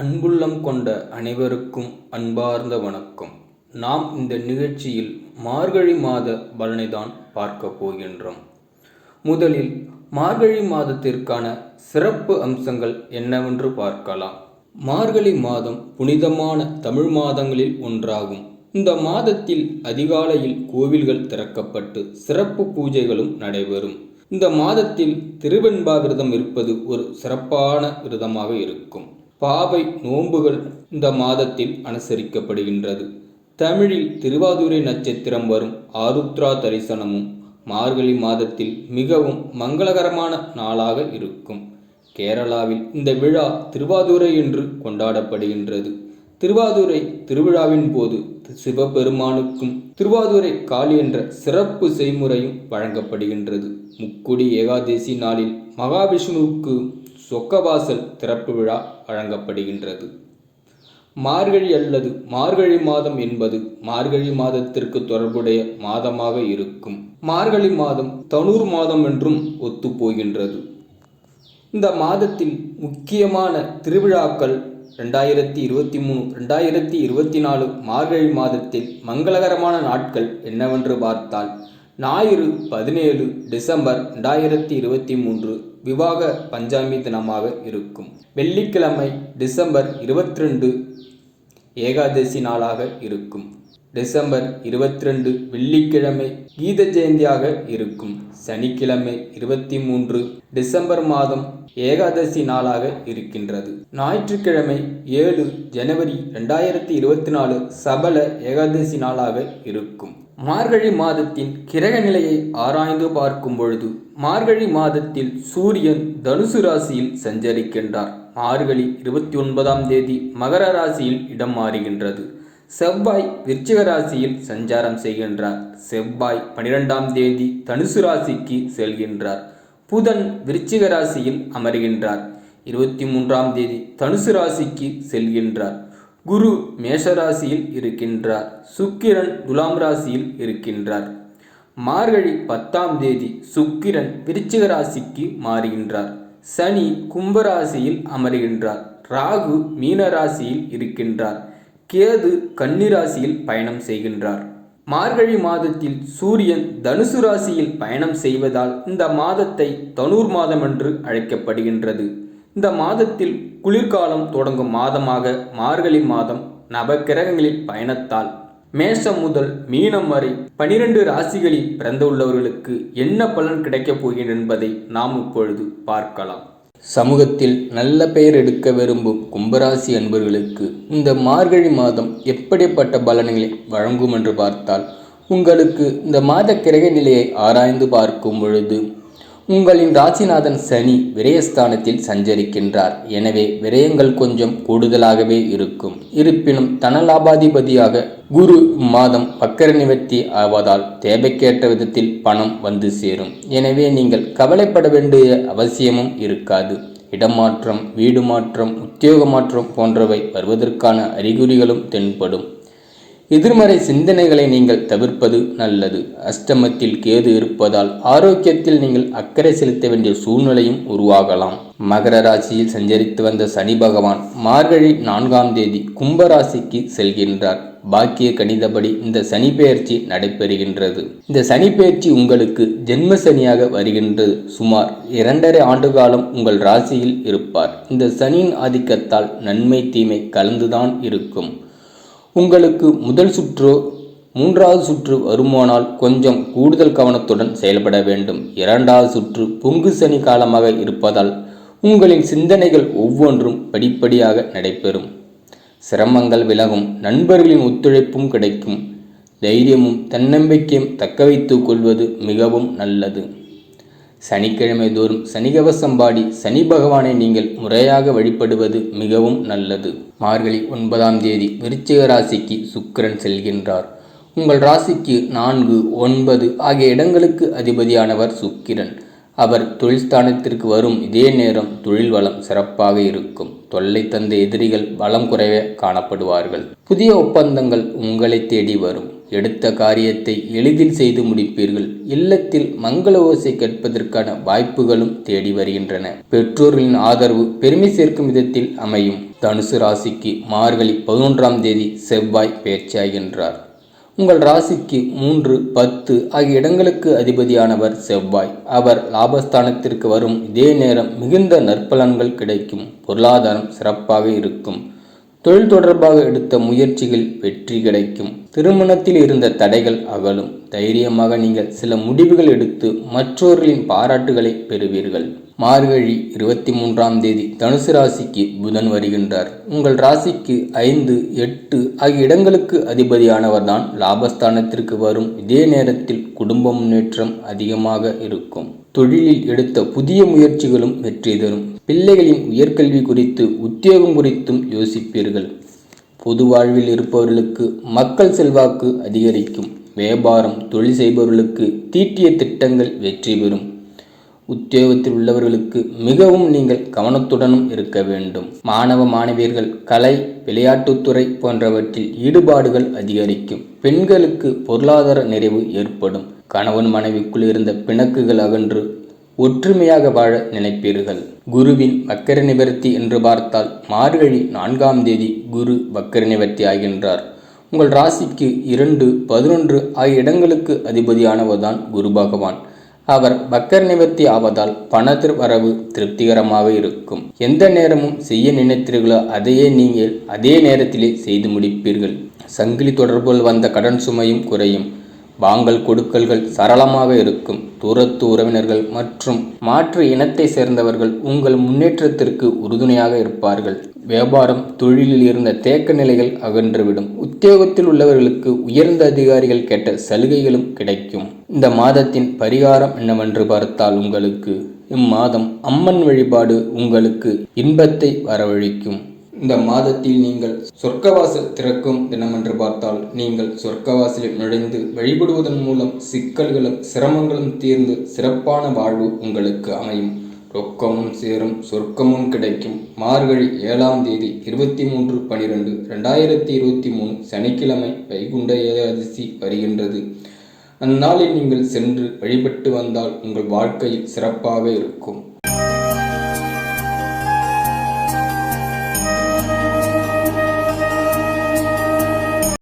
அன்புள்ளம் கொண்ட அனைவருக்கும் அன்பார்ந்த வணக்கம். நாம் இந்த நிகழ்ச்சியில் மார்கழி மாத பலனை தான் பார்க்க போகின்றோம். முதலில் மார்கழி மாதத்திற்கான சிறப்பு அம்சங்கள் என்னவென்று பார்க்கலாம். மார்கழி மாதம் புனிதமான தமிழ் மாதங்களில் ஒன்றாகும். இந்த மாதத்தில் அதிகாலையில் கோவில்கள் திறக்கப்பட்டு சிறப்பு பூஜைகளும் நடைபெறும். இந்த மாதத்தில் திருவெண்பா விரதம் இருப்பது ஒரு சிறப்பான விரதமாக இருக்கும். பாவை நோன்புகள் இந்த மாதத்தில் அனுசரிக்கப்படுகின்றது. தமிழில் திருவாதுரை நட்சத்திரம் வரும் ஆருத்ரா தரிசனமும் மார்கழி மாதத்தில் மிகவும் மங்களகரமான நாளாக இருக்கும். கேரளாவில் இந்த விழா திருவாதுரை என்று கொண்டாடப்படுகின்றது. திருவாதுரை திருவிழாவின் போது சிவபெருமானுக்கும் திருவாதுரை காளி என்ற சிறப்பு செய்முறையும் வழங்கப்படுகின்றது. முக்குடி ஏகாதசி நாளில் மகாவிஷ்ணுவுக்கு சொக்கவாசல் திறப்பு விழா வழங்கப்படுகின்றது. மார்கழி அல்லது மார்கழி மாதம் என்பது மார்கழி மாதத்திற்கு தொடர்புடைய மாதமாக இருக்கும். மார்கழி மாதம் தனூர் மாதம் என்றும் ஒத்துப்போகின்றது. இந்த மாதத்தில் முக்கியமான திருவிழாக்கள் ரெண்டாயிரத்தி இருபத்தி மூணு ரெண்டாயிரத்தி இருபத்தி நாலு மார்கழி மாதத்தில் மங்களகரமான நாட்கள் என்னவென்று பார்த்தால் ஞாயிறு பதினேழு டிசம்பர் ரெண்டாயிரத்தி இருபத்தி மூன்று விவாக பஞ்சாமி தினமாக இருக்கும். வெள்ளிக்கிழமை டிசம்பர் இருபத்தி ரெண்டு ஏகாதசி நாளாக இருக்கும். டிசம்பர் இருபத்தி ரெண்டு வெள்ளிக்கிழமை கீத ஜெயந்தியாக இருக்கும். சனிக்கிழமை இருபத்தி மூன்று டிசம்பர் மாதம் ஏகாதசி நாளாக இருக்கின்றது. ஞாயிற்றுக்கிழமை ஏழு ஜனவரி ரெண்டாயிரத்தி இருபத்தி நாலு சபல ஏகாதசி நாளாக இருக்கும். மார்கழி மாதத்தின் கிரக நிலையை ஆராய்ந்து பார்க்கும் பொழுது மார்கழி மாதத்தில் சூரியன் தனுசு ராசியில் சஞ்சரிக்கின்றார். மார்கழி இருபத்தி ஒன்பதாம் தேதி மகர ராசியில் இடம் மாறுகின்றது. செவ்வாய் விருச்சிக ராசியில் சஞ்சாரம் செய்கின்றார். செவ்வாய் பனிரெண்டாம் தேதி தனுசு ராசிக்கு செல்கின்றார். புதன் விருச்சிக ராசியில் அமர்கின்றார். இருபத்தி மூன்றாம் தேதி தனுசு ராசிக்கு செல்கின்றார். குரு மேஷராசியில் இருக்கின்றார். சுக்கிரன் துலாம் ராசியில் இருக்கின்றார். மார்கழி பத்தாம் தேதி சுக்கிரன் விருச்சிக ராசிக்கு மாறுகின்றார். சனி கும்பராசியில் அமர்கின்றார். ராகு மீன ராசியில் இருக்கின்றார். கேது கன்னிராசியில் பயணம் செய்கின்றார். மார்கழி மாதத்தில் சூரியன் தனுசு ராசியில் பயணம் செய்வதால் இந்த மாதத்தை தனூர் மாதம் என்று அழைக்கப்படுகின்றது. இந்த மாதத்தில் குளிர்காலம் தொடங்கும் மாதமாக மார்கழி மாதம் நவக்கிரகங்களில் பயணத்தால் மேஷம் முதல் மீனம் வரை பனிரெண்டு ராசிகளில் பிறந்துள்ளவர்களுக்கு என்ன பலன் கிடைக்கப் போகிறது என்பதை நாம் இப்பொழுது பார்க்கலாம். சமூகத்தில் நல்ல பெயர் எடுக்க விரும்பும் கும்பராசி அன்பர்களுக்கு இந்த மார்கழி மாதம் எப்படிப்பட்ட பலன்களை வழங்கும் என்று பார்த்தால் உங்களுக்கு இந்த மாத கிரக நிலையை ஆராய்ந்து பார்க்கும் பொழுது உங்களின் ராசிநாதன் சனி விரயஸ்தானத்தில் சஞ்சரிக்கின்றார். எனவே விரயங்கள் கொஞ்சம் கூடுதலாகவே இருக்கும். இருப்பினும் தனலாபாதிபதியாக குரு மாதம் வக்கர நிவர்த்தி ஆவதால் தேவைக்கேற்ற விதத்தில் பணம் வந்து சேரும். எனவே நீங்கள் கவலைப்பட வேண்டிய அவசியமும் இருக்காது. இடமாற்றம் வீடு மாற்றம் உத்தியோக மாற்றம் போன்றவை வருவதற்கான அறிகுறிகளும் தென்படும். எதிர்மறை சிந்தனைகளை நீங்கள் தவிர்ப்பது நல்லது. அஷ்டமத்தில் கேது இருப்பதால் ஆரோக்கியத்தில் நீங்கள் அக்கறை செலுத்த வேண்டிய சூழ்நிலையும் உருவாகலாம். மகர ராசியில் சஞ்சரித்து வந்த சனி பகவான் மார்கழி நான்காம் தேதி கும்பராசிக்கு செல்கின்றார். பாக்கிய கணிதபடி இந்த சனி பெயர்ச்சி நடைபெறுகின்றது. இந்த சனி பெயர்ச்சி உங்களுக்கு ஜென்ம சனியாக வருகின்றது. சுமார் இரண்டரை ஆண்டு காலம் உங்கள் ராசியில் இருப்பார். இந்த சனியின் ஆதிக்கத்தால் நன்மை தீமை கலந்துதான் இருக்கும். உங்களுக்கு முதல் சுற்றோ மூன்றாவது சுற்று வருமானால் கொஞ்சம் கூடுதல் கவனத்துடன் செயல்பட வேண்டும். இரண்டாவது சுற்று பொங்கு சனி காலமாக இருப்பதால் உங்களின் சிந்தனைகள் ஒவ்வொன்றும் படிப்படியாக நடைபெறும். சிரமங்கள் விலகும் நண்பர்களின் ஒத்துழைப்பும் கிடைக்கும். தைரியமும் தன்னம்பிக்கையும் தக்க வைத்துக் கொள்வது மிகவும் நல்லது. சனிக்கிழமை தோறும் சனிகவசம் பாடி சனி பகவானை நீங்கள் முறையாக வழிபடுவது மிகவும் நல்லது. மார்கழி ஒன்பதாம் தேதி விருச்சிக ராசிக்கு சுக்கிரன் செல்கின்றார். உங்கள் ராசிக்கு நான்கு ஒன்பது ஆகிய இடங்களுக்கு அதிபதியானவர் சுக்கிரன். அவர் தொழில் ஸ்தானத்திற்கு வரும் இதே நேரம் தொழில் வளம் சிறப்பாக இருக்கும். தொல்லை தந்த எதிரிகள் வளம் குறைய காணப்படுவார்கள். புதிய ஒப்பந்தங்கள் உங்களை தேடி வரும். எடுத்த காரியத்தை எளிதில் செய்து முடிப்பீர்கள். இல்லத்தில் மங்கள ஓசை கேட்பதற்கான வாய்ப்புகளும் தேடி வருகின்றன. பெற்றோர்களின் ஆதரவு பெருமை சேர்க்கும் விதத்தில் அமையும். தனுசு ராசிக்கு மார்கழி பதினொன்றாம் தேதி செவ்வாய் பயிற்சியாகின்றார் உங்கள் ராசிக்கு மூன்று பத்து ஆகிய இடங்களுக்கு அதிபதியானவர் செவ்வாய். அவர் லாபஸ்தானத்திற்கு வரும் இதே நேரம் மிகுந்த நற்பலன்கள் கிடைக்கும். பொருளாதாரம் சிறப்பாக இருக்கும். தொழில் தொடர்பாக எடுத்த முயற்சிகள் வெற்றி கிடைக்கும். திருமணத்தில் இருந்த தடைகள் அகலும். தைரியமாக நீங்கள் சில முடிவுகள் எடுத்து மற்றவர்களின் பாராட்டுகளை பெறுவீர்கள். மார்கழி இருபத்தி மூன்றாம் தேதி தனுசு ராசிக்கு புதன் வருகின்றார். உங்கள் ராசிக்கு ஐந்து எட்டு ஆகிய இடங்களுக்கு அதிபதியானவர் தான் லாபஸ்தானத்திற்கு வரும். இதே நேரத்தில் குடும்ப முன்னேற்றம் அதிகமாக இருக்கும். தொழிலில் எடுத்த புதிய முயற்சிகளும் வெற்றி தரும். பிள்ளைகளின் உயர்கல்வி குறித்து உத்தியோகம் குறித்தும் யோசிப்பீர்கள். பொது வாழ்வில் இருப்பவர்களுக்கு மக்கள் செல்வாக்கு அதிகரிக்கும். வியாபாரம் தொழில் செய்பவர்களுக்கு தீட்டிய திட்டங்கள் வெற்றி பெறும். உத்தியோகத்தில் உள்ளவர்களுக்கு மிகவும் நீங்கள் கவனத்துடனும் இருக்க வேண்டும். மாணவ மாணவியர்கள் கலை விளையாட்டுத்துறை போன்றவற்றில் ஈடுபாடுகள் அதிகரிக்கும். பெண்களுக்கு பொருளாதார நிறைவு ஏற்படும். கணவன் மனைவிக்குள் இருந்த பிணக்குகள் அகன்று ஒற்றுமையாக வாழ நினைப்பீர்கள். குருவின் வக்கர நிவர்த்தி என்று பார்த்தால் மார்கழி நான்காம் தேதி குரு வக்கர நிவர்த்தி ஆகின்றார். உங்கள் ராசிக்கு இரண்டு பதினொன்று ஆகிய இடங்களுக்கு அதிபதியானவர்தான் குரு பகவான். அவர் பக்கர் நிவர்த்தி ஆவதால் பணத்திற் வரவு திருப்திகரமாக இருக்கும். எந்த நேரமும் செய்ய நினைத்தீர்களோ அதையே நீங்கள் அதே நேரத்திலே செய்து முடிப்பீர்கள். சங்கிலி தொடர்புகள் வந்த கடன் சுமையும் குறையும். வாங்கல் கொடுக்கல்கள் சரளமாக இருக்கும். தூரத்து உறவினர்கள் மற்றும் மாற்று இனத்தை சேர்ந்தவர்கள் உங்கள் முன்னேற்றத்திற்கு உறுதுணையாக இருப்பார்கள். வியாபாரம் தொழிலில் இருந்த தேக்க நிலைகள் அகன்றுவிடும். உத்தியோகத்தில் உள்ளவர்களுக்கு உயர்ந்த அதிகாரிகள் கேட்ட சலுகைகளும் கிடைக்கும். இந்த மாதத்தின் பரிகாரம் என்னவென்று பார்த்தால் உங்களுக்கு இம்மாதம் அம்மன் வழிபாடு உங்களுக்கு இன்பத்தை வரவழைக்கும். இந்த மாதத்தில் நீங்கள் சொர்க்கவாசல் திறக்கும் தினமென்று பார்த்தால் நீங்கள் சொர்க்கவாசலில் நுழைந்து வழிபடுவதன் மூலம் சிக்கல்களும் சிரமங்களும் தீர்ந்து சிறப்பான வாழ்வு உங்களுக்கு அமையும். ரொக்கமும் சேரும் சொர்க்கமும் கிடைக்கும். மார்கழி ஏழாம் தேதி இருபத்தி மூன்று பனிரெண்டு ரெண்டாயிரத்தி இருபத்தி மூணு சனிக்கிழமை வைகுண்ட ஏகாதசி வருகின்றது. அந்நாளில் நீங்கள் சென்று வழிபட்டு வந்தால் உங்கள் வாழ்க்கையில் சிறப்பாக இருக்கும்.